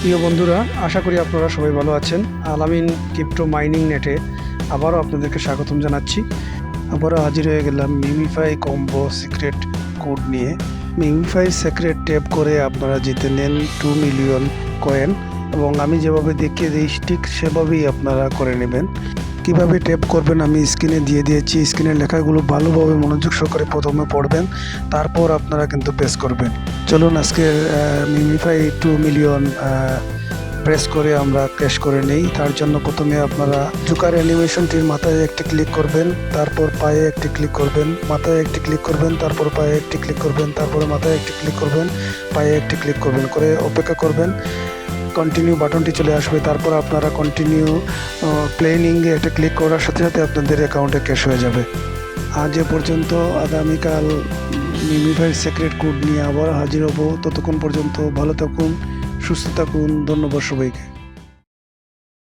প্রিয় বন্ধুরা, আশা করি আপনারা সবাই ভালো আছেন। আলামিন ক্রিপ্টো মাইনিং নেটে আবারও আপনাদেরকে স্বাগতম জানাচ্ছি। আবারও হাজির হয়ে গেলাম মিমিফাই কম্বো সিক্রেট কোড নিয়ে। মিমিফাই সিক্রেট ট্যাপ করে আপনারা জিতে নেন টু মিলিয়ন কয়েন এবং আমি যেভাবে দেখিয়ে দিই, ঠিক সেভাবেই আপনারা করে নেবেন। কীভাবে ট্যাপ করবেন আমি স্ক্রিনে দিয়ে দিয়েছি। স্ক্রিনের লেখাগুলো ভালোভাবে মনোযোগ সহকারে প্রথমে পড়বেন, তারপর আপনারা কিন্তু প্রেস করবেন। চলুন আজকে মিমিফাই টু মিলিয়ন প্রেস করে আমরা ক্যাশ করে নেই। তার জন্য প্রথমে আপনারা জুকার অ্যানিমেশনটির মাথায় একটি ক্লিক করবেন, তারপর পায়ে একটি ক্লিক করবেন, মাথায় একটি ক্লিক করবেন, তারপর পায়ে একটি ক্লিক করবেন, তারপর মাথায় একটি ক্লিক করবেন, পায়ে একটি ক্লিক করবেন, করে অপেক্ষা করবেন। কন্টিনিউ বাটনটি চলে আসবে, তারপর আপনারা কন্টিনিউ প্লেনিংয়ে এটা ক্লিক করার সাথে সাথে আপনাদের অ্যাকাউন্টে ক্যাশ হয়ে যাবে। আজ এ পর্যন্ত আগামীকাল মিমিফাই সিক্রেট কোড নিয়ে আবার হাজির হব। ততক্ষণ পর্যন্ত ভালো থাকুন, সুস্থ থাকুন, ধন্যবাদ সবাইকে।